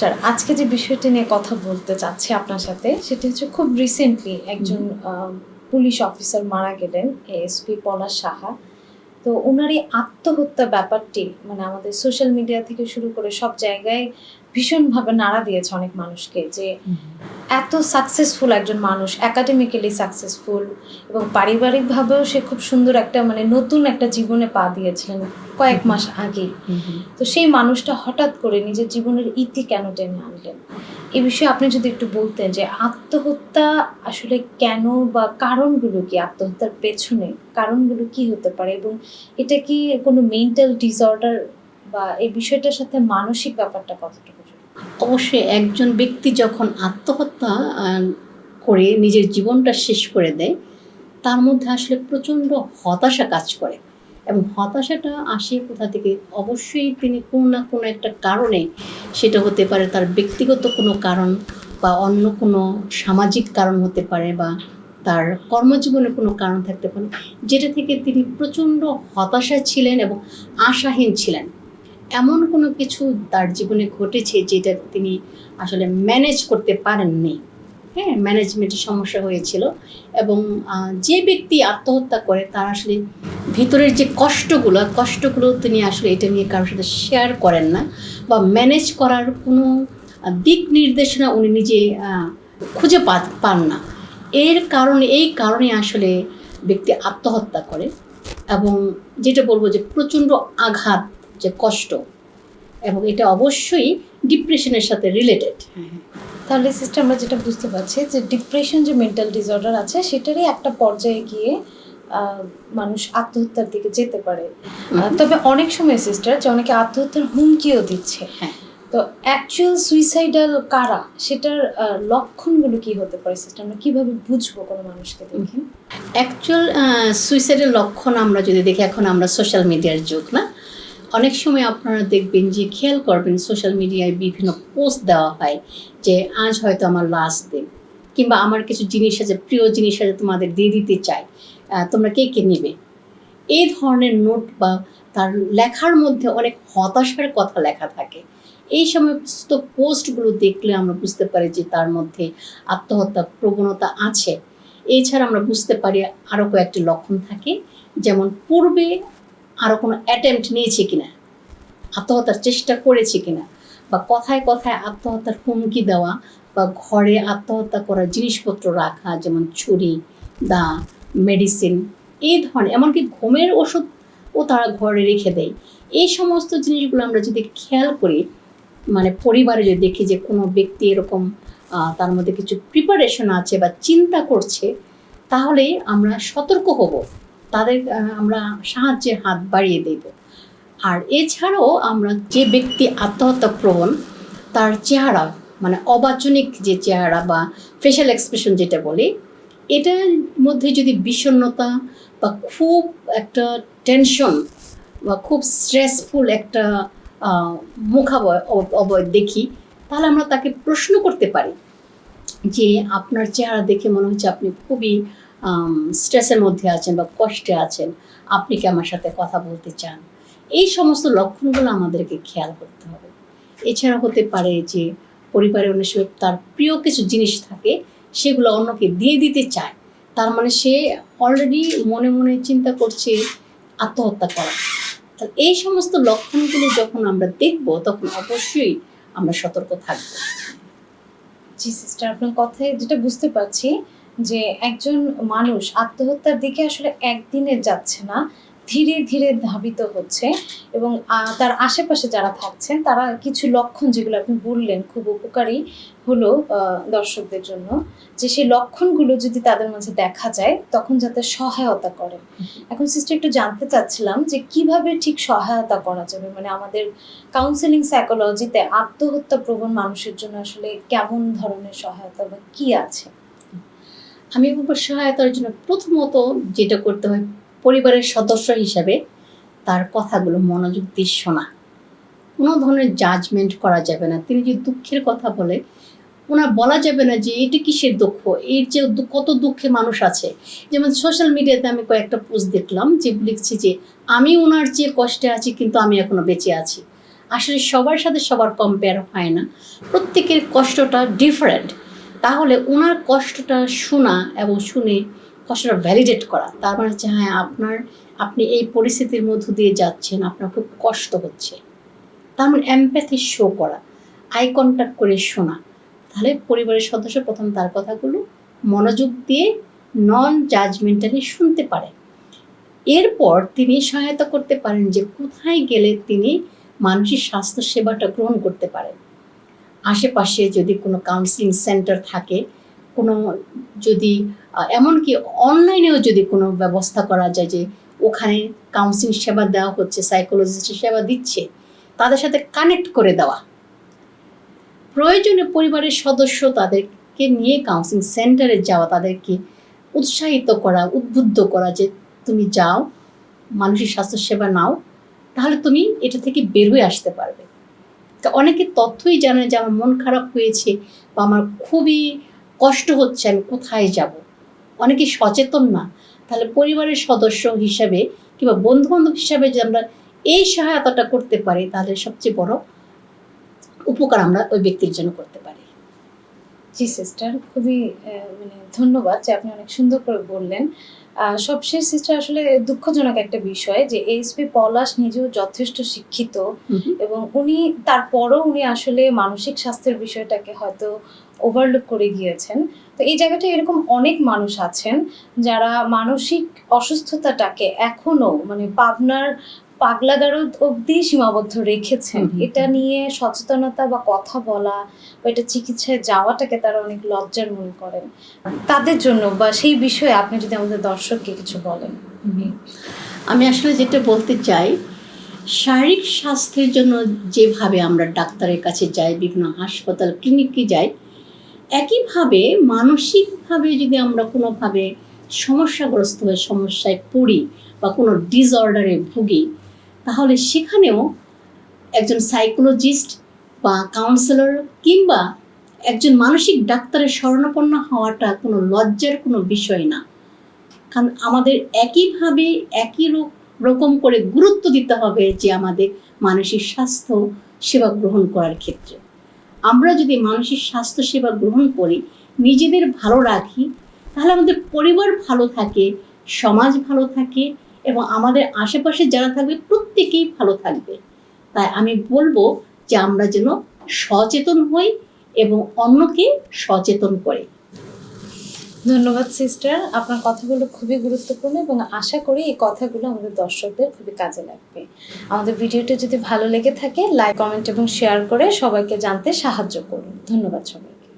Sister আজকে যে বিষয়টি নিয়ে কথা বলতে চাচ্ছি আপনার সাথে সেটা হচ্ছে খুব রিসেন্টলি একজন পুলিশ অফিসার মারা গেলেন এসপি পলাশ সাহা। তো ওনার এই আত্মহত্যা ব্যাপারটি মানে আমাদের সোশ্যাল মিডিয়া থেকে শুরু করে সব জায়গায় ভীষণভাবে নাড়া দিয়েছে অনেক মানুষকে যে এত সাকসেসফুল একজন মানুষ একাডেমিক্যালি সাকসেসফুল এবং পারিবারিকভাবেও সে খুব সুন্দর একটা মানে নতুন একটা জীবনে পা দিয়েছিলেন কয়েক মাস আগেই। তো সেই মানুষটা হঠাৎ করে নিজের জীবনের ইতি কেন টেনে আনলেন? এই বিষয়ে আপনি যদি একটু বলতেন যে আত্মহত্যা আসলে কেন বা কারণগুলো কি? আত্মহত্যার পেছনে কারণগুলো কি হতে পারে এবং এটা কি কোনো মেন্টাল ডিসঅর্ডার বা এই বিষয়টার সাথে মানসিক ব্যাপারটা কতটুকু? অবশ্যই একজন ব্যক্তি যখন আত্মহত্যা করে নিজের জীবনটা শেষ করে দেয়, তার মধ্যে আসলে প্রচণ্ড হতাশা কাজ করে। এবং হতাশাটা আসে কোথা থেকে? অবশ্যই তিনি কোনো না কোনো একটা কারণে সেটা হতে পারে তার ব্যক্তিগত কোনো কারণ বা অন্য কোনো সামাজিক কারণ হতে পারে বা তার কর্মজীবনে কোনো কারণ থাকতে পারে, যেটা থেকে তিনি প্রচণ্ড হতাশায় ছিলেন এবং আশাহীন ছিলেন। এমন কোনো কিছু তার জীবনে ঘটেছে যেটা তিনি আসলে ম্যানেজ করতে পারেননি? হ্যাঁ ম্যানেজমেন্টের সমস্যা হয়েছিল এবং যে ব্যক্তি আত্মহত্যা করে তার আসলে ভিতরের যে কষ্টগুলো কষ্টগুলো তিনি আসলে এটা নিয়ে কারোর সাথে শেয়ার করেন না বা ম্যানেজ করার কোনো দিক নির্দেশনা উনি নিজে খুঁজে পা- পান না। এর কারণে, এই কারণে আসলে ব্যক্তি আত্মহত্যা করে এবং যেটা বলব যে প্রচণ্ড আঘাত যে কষ্ট এবং এটা অবশ্যই ডিপ্রেশনের সাথে রিলেটেড তাহলে সিস্টার আমরা যেটা বুঝতে পারছি যে ডিপ্রেশন যে মেন্টাল ডিসঅর্ডার আছে সেটারই একটা পর্যায়ে গিয়ে মানুষ আত্মহত্যার দিকে যেতে পারে। তবে অনেক সময় সিস্টার যে অনেকে আত্মহত্যার হুমকিও দিচ্ছে। হ্যাঁ। তো অ্যাকচুয়াল সুইসাইডাল কারা সেটার লক্ষণগুলো কি হতে পারে সিস্টার আমরা কীভাবে বুঝব কোনো মানুষকে দেখে? অ্যাকচুয়াল সুইসাইডের লক্ষণ আমরা যদি দেখি এখন আমরা সোশ্যাল মিডিয়ার যুগ না? অনেক সময় আপনারা দেখবেন যে খেয়াল করবেন সোশ্যাল মিডিয়ায় বিভিন্ন পোস্ট দেওয়া হয় যে আজ হয়তো আমার লাস্ট দিন কিংবা আমার কিছু জিনিস আছে, প্রিয় জিনিস আছে তোমাদের দিয়ে দিতে চাই। তোমরা কে কে নেবে? এই ধরনের নোট বা তার লেখার মধ্যে অনেক হতাশার কথা লেখা থাকে। এই সমস্ত পোস্টগুলো দেখলে আমরা বুঝতে পারি যে তার মধ্যে আত্মহত্যা প্রবণতা আছে। এছাড়া আমরা বুঝতে পারি আরও কয়েকটি লক্ষণ থাকে। যেমন, পূর্বে আরও কোনো অ্যাটেম্পট নিয়েছে কিনা? আত্মহত্যার চেষ্টা করেছে কিনা? বা কথায় কথায় আত্মহত্যার হুমকি দেওয়া বা ঘরে আত্মহত্যা করার জিনিসপত্র রাখা, যেমন ছুরি, দা মেডিসিন এই ধরনের, এমনকি ঘুমের ওষুধও তারা ঘরে রেখে দেয়। এই সমস্ত জিনিসগুলো আমরা যদি খেয়াল করি মানে পরিবারে যদি দেখি যে কোনো ব্যক্তি এরকম তার মধ্যে কিছু প্রিপারেশন আছে বা চিন্তা করছে, তাহলে আমরা সতর্ক হব। তাদের আমরা সাহায্যের হাত বাড়িয়ে দেব। আর এছাড়াও আমরা যে ব্যক্তি আত্মহত্যা প্রবণ তার চেহারা মানে অবাচনিক যে চেহারা বা ফেশিয়াল এক্সপ্রেশন যেটা বলি, এটার মধ্যে যদি বিষণ্ণতা বা খুব একটা টেনশন বা খুব স্ট্রেসফুল একটা মুখাবয় অবয় দেখি, তাহলে আমরা তাকে প্রশ্ন করতে পারি যে আপনার চেহারা দেখে মনে হচ্ছে আপনি খুবই স্ট্রেসের মধ্যে আছেন বা কষ্টে আছেন, আপনি কি আমার সাথে কথা বলতে চান? এই সমস্ত লক্ষণগুলো আমাদেরকে খেয়াল করতে হবে। এছাড়া হতে পারে যে পরিবারে অনেক সময় তার প্রিয় কিছু জিনিস থাকে, সেগুলো অন্যকে দিয়ে দিতে চায়। তার মানে সে অলরেডি মনে মনে চিন্তা করছে আত্মহত্যা করা। তাহলে এই সমস্ত লক্ষণগুলো যখন আমরা দেখব, তখন অবশ্যই আমরা সতর্ক থাকব। জি সিস্টার আপনার কথায় যেটা বুঝতে পারছি যে একজন মানুষ আত্মহত্যার দিকে আসলে একদিনে যাচ্ছে না, ধীরে ধীরে ধাবিত হচ্ছে এবং তার আশেপাশে যারা থাকছেন, তারা কিছু লক্ষণ যেগুলো আপনি বললেন খুব উপকারী হলো দর্শকদের জন্য। যে সেই লক্ষণগুলো যদি তাদের মাঝে দেখা যায়, তখন যাতে সহায়তা করে। এখন সিস্টার একটু জানতে চাচ্ছিলাম যে কীভাবে ঠিক সহায়তা করা যাবে? মানে আমাদের কাউন্সেলিং সাইকোলজিতে আত্মহত্যা প্রবণ মানুষের জন্য আসলে কেমন ধরনের সহায়তা বা কি আছে? আমি বলব সহায়তার জন্য প্রথমত যেটা করতে হয় পরিবারের সদস্য হিসাবে তার কথাগুলো মনোযোগ দিয়ে শোনা। কোনো ধরনের জাজমেন্ট করা যাবে না। তিনি যে দুঃখের কথা বলে, ওনার বলা যাবে না যে এটা কিসের দুঃখ? এর যে কত দুঃখে মানুষ আছে। যেমন সোশ্যাল মিডিয়াতে আমি কয়েকটা পোস্ট দেখলাম যে লিখছি যে, আমি ওনার যে কষ্টে আছি, কিন্তু আমি এখনও বেঁচে আছি। আসলে সবার সাথে সবার কম্পেয়ার হয় না। প্রত্যেকের কষ্টটা ডিফারেন্ট তাহলে ওনার কষ্টটা শোনা এবং শুনে কষ্টটা ভ্যালিডেট করা। তার মানে হচ্ছে হ্যাঁ আপনার, আপনি এই পরিস্থিতির মধ্য দিয়ে যাচ্ছেন, আপনার খুব কষ্ট হচ্ছে। তার মানে এমপ্যাথি শো করা আই কন্ট্যাক্ট করে শোনা। তাহলে পরিবারের সদস্য প্রথম তার কথাগুলো মনোযোগ দিয়ে নন জাজমেন্টালি শুনতে পারে। এরপর তিনি সহায়তা করতে পারেন যে কোথায় গেলে তিনি মানসিক স্বাস্থ্য সেবাটা গ্রহণ করতে পারেন। আশেপাশে যদি কোনো কাউন্সিলিং সেন্টার থাকে, কোনো যদি এমনকি অনলাইনেও যদি কোনো ব্যবস্থা করা যায় যে ওখানে কাউন্সিলিং সেবা দেওয়া হচ্ছে সাইকোলজিস্টের সেবা দিচ্ছে, তাদের সাথে কানেক্ট করে দেওয়া। প্রয়োজনে পরিবারের সদস্য তাদেরকে নিয়ে কাউন্সিলিং সেন্টারে যাওয়া, তাদেরকে উৎসাহিত করা, উদ্বুদ্ধ করা যে তুমি যাও মানসিক স্বাস্থ্য সেবা নাও, তাহলে তুমি এটা থেকে বের হয়ে আসতে পারবে। অনেকে তথ্যই জানে যে আমার মন খারাপ হয়েছে বা আমার খুবই কষ্ট হচ্ছে, আমি কোথায় যাব? অনেকে সচেতন না। তাহলে পরিবারের সদস্য হিসাবে কিংবা বন্ধু বান্ধব হিসাবে যে আমরা এই সহায়তাটা করতে পারি, তাহলে সবচেয়ে বড় উপকার আমরা ওই ব্যক্তির জন্য করতে পারি। জি সিস্টার খুবই মানে ধন্যবাদ যে আপনি অনেক সুন্দর করে বললেন। সবশেষ সিস্টার আসলে দুঃখজনক একটা বিষয় যে এইচপি পলাশ নিজেও যথেষ্ট শিক্ষিত এবং উনি তারপরও উনি আসলে মানসিক স্বাস্থ্যের বিষয়টাকে হয়তো ওভারলুক করে গিয়েছেন। তো এই জায়গাটা এরকম অনেক মানুষ আছেন যারা মানসিক অসুস্থতাটাকে এখনও মানে পাবনার পাগলাগারদ অবধি সীমাবদ্ধ রেখেছেন। এটা নিয়ে সচেতনতা বা কথা বলা বা এটা চিকিৎসায় যাওয়াটাকে তারা অনেক লজ্জার মনে করেন। তাদের জন্য বা সেই বিষয়ে আপনি যদি আমাদের দর্শককে কিছু বলেন। আমি আসলে যেটা বলতে চাই শারীরিক স্বাস্থ্যের জন্য যেভাবে আমরা ডাক্তারের কাছে যাই বিভিন্ন হাসপাতাল ক্লিনিকে যাই একইভাবে মানসিকভাবে যদি আমরা কোনোভাবে সমস্যাগ্রস্ত হয়ে সমস্যায় পড়ি বা কোনো ডিসঅর্ডারে ভুগি তাহলে সেখানেও একজন সাইকোলজিস্ট বা কাউন্সিলর কিংবা একজন মানসিক ডাক্তারের শরণাপন্ন হওয়াটা কোনো লজ্জার কোনো বিষয় না। কারণ আমাদের একইভাবে একই রকম করে গুরুত্ব দিতে হবে যে আমাদের মানসিক স্বাস্থ্য সেবা গ্রহণ করার ক্ষেত্রে। আমরা যদি মানসিক স্বাস্থ্য সেবা গ্রহণ করি, নিজেদের ভালো রাখি, তাহলে আমাদের পরিবার ভালো থাকে, সমাজ ভালো থাকে এবং আমাদের আশেপাশে যারা থাকবে প্রত্যেকেই ভালো থাকবে। তাই আমি বলব যে আমরা যেন সচেতন হই এবং অন্যকে সচেতন করি। ধন্যবাদ, সিস্টার। আপনার কথাগুলো খুবই গুরুত্বপূর্ণ এবং আশা করি এই কথাগুলো আমাদের দর্শকদের খুবই কাজে লাগবে। আমাদের ভিডিওটা যদি ভালো লেগে থাকে, লাইক, কমেন্ট এবং শেয়ার করে সবাইকে জানতে সাহায্য করুন। ধন্যবাদ সবাই